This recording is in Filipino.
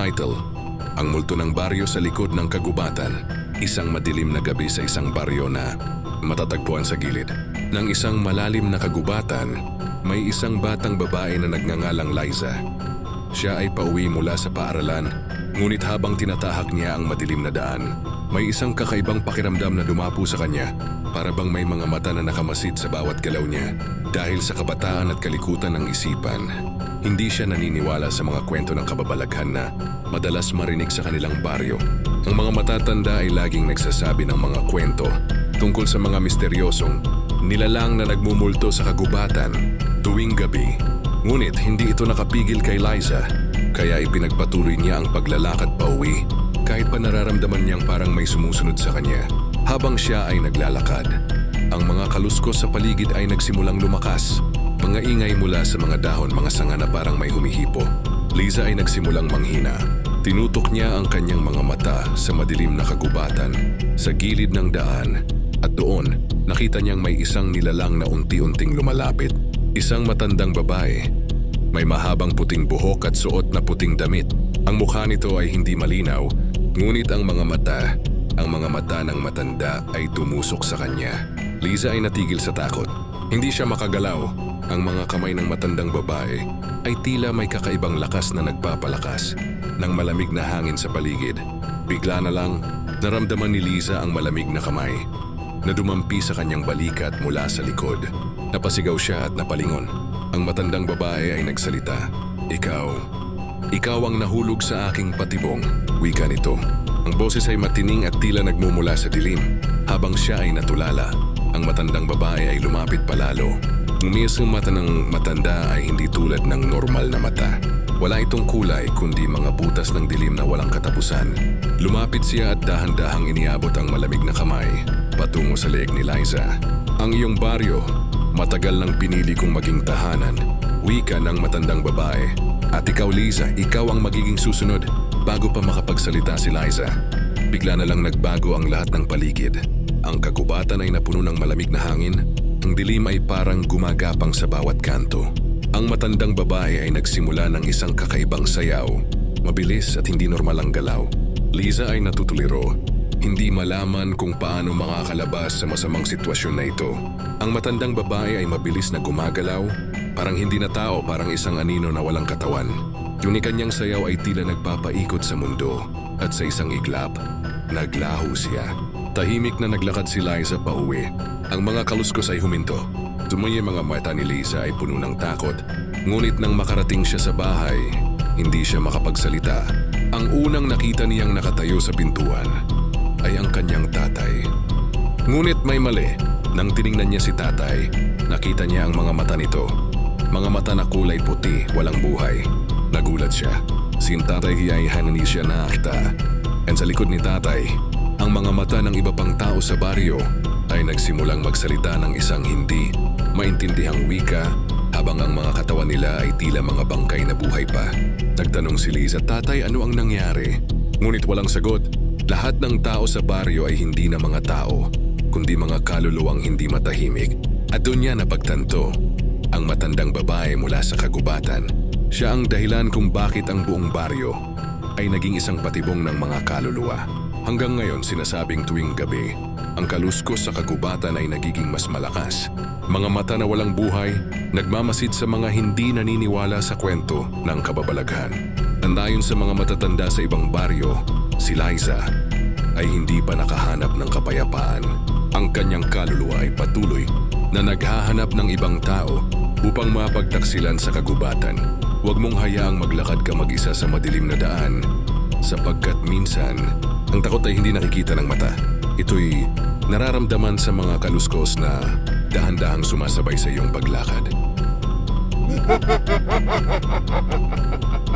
title, Ang Multo ng Baryo sa Likod ng Kagubatan, isang madilim na gabi sa isang baryo na matatagpuan sa gilid. Ng isang malalim na kagubatan, may isang batang babae na nagngangalang Liza. Siya ay pauwi mula sa paaralan, ngunit habang tinatahak niya ang madilim na daan, may isang kakaibang pakiramdam na dumapo sa kanya para bang may mga mata na nakamasid sa bawat galaw niya dahil sa kabataan at kalikutan ng isipan. Hindi siya naniniwala sa mga kwento ng kababalaghan na madalas marinig sa kanilang baryo. Ang mga matatanda ay laging nagsasabi ng mga kwento tungkol sa mga misteryosong nilalang na nagmumulto sa kagubatan tuwing gabi. Ngunit hindi ito nakapigil kay Liza, kaya ipinagpatuloy niya ang paglalakad pa uwi kahit pa nararamdaman niyang parang may sumusunod sa kanya. Habang siya ay naglalakad, ang mga kaluskos sa paligid ay nagsimulang lumakas. Mga ingay mula sa mga dahon, mga sanga na parang may humihipo. Liza ay nagsimulang manghina. Tinutok niya ang kanyang mga mata sa madilim na kagubatan, sa gilid ng daan, at doon, nakita niyang may isang nilalang na unti-unting lumalapit. Isang matandang babae. May mahabang puting buhok at suot na puting damit. Ang mukha nito ay hindi malinaw, ngunit ang mga mata, ang mga mata ng matanda ay tumusok sa kanya. Liza ay natigil sa takot. Hindi siya makagalaw. Ang mga kamay ng matandang babae ay tila may kakaibang lakas na nagpapalakas ng malamig na hangin sa paligid. Bigla na lang, naramdaman ni Liza ang malamig na kamay na dumampi sa kanyang balikat mula sa likod. Napasigaw siya at napalingon. Ang matandang babae ay nagsalita. Ikaw, ikaw ang nahulog sa aking patibong. Wika nito. Ang boses ay matining at tila nagmumula sa dilim. Habang siya ay natulala, ang matandang babae ay lumapit palalo. Ngumiyas ang mata ng matanda ay hindi tulad ng normal na mata. Wala itong kulay kundi mga butas ng dilim na walang katapusan. Lumapit siya at dahan-dahang iniabot ang malamig na kamay patungo sa leeg ni Liza. Ang iyong baryo, matagal nang pinili kong maging tahanan. Wika ng matandang babae. At ikaw Liza, ikaw ang magiging susunod bago pa makapagsalita si Liza. Bigla na lang nagbago ang lahat ng paligid. Ang kagubatan ay napuno ng malamig na hangin. Ang dilim ay parang gumagapang sa bawat kanto. Ang matandang babae ay nagsimula ng isang kakaibang sayaw. Mabilis at hindi normal ang galaw. Liza ay natutuliro. Hindi malaman kung paano makakalabas sa masamang sitwasyon na ito. Ang matandang babae ay mabilis na gumagalaw, parang hindi na tao, parang isang anino na walang katawan. Yung kanyang sayaw ay tila nagpapaikot sa mundo at sa isang iglap, naglaho siya. Tahimik na naglakad si Liza pa uwi. Ang mga kaluskos ay huminto. Tumay mga mata ni Liza ay puno ng takot. Ngunit nang makarating siya sa bahay, hindi siya makapagsalita. Ang unang nakita niyang nakatayo sa pintuan ay ang kanyang tatay. Ngunit may mali. Nang tiningnan niya si tatay, nakita niya ang mga mata nito. Mga mata na kulay puti, walang buhay. Nagulat siya. Si tatay hiyayahan hindi siya nakita. And sa likod ni tatay, ang mga mata ng iba pang tao sa baryo ay nagsimulang magsalita ng isang hindi maintindihang wika habang ang mga katawan nila ay tila mga bangkay na buhay pa. Nagtanong si Liza, Tatay, ano ang nangyari? Ngunit walang sagot. Lahat ng tao sa baryo ay hindi na mga tao, kundi mga kaluluwang hindi matahimik. At doon niya napagtanto, ang matandang babae mula sa kagubatan. Siya ang dahilan kung bakit ang buong baryo ay naging isang patibong ng mga kaluluwa. Hanggang ngayon sinasabing tuwing gabi, ang kaluskos sa kagubatan ay nagiging mas malakas. Mga mata na walang buhay, nagmamasid sa mga hindi naniniwala sa kwento ng kababalaghan. Nandayon sa mga matatanda sa ibang baryo, si Liza ay hindi pa nakahanap ng kapayapaan. Ang kanyang kaluluwa ay patuloy na naghahanap ng ibang tao upang mapagtaksilan sa kagubatan. Huwag mong hayaang maglakad ka mag-isa sa madilim na daan sapagkat minsan ang takot ay hindi nakikita ng mata. Ito'y nararamdaman sa mga kaluskos na dahan-dahang sumasabay sa iyong paglakad.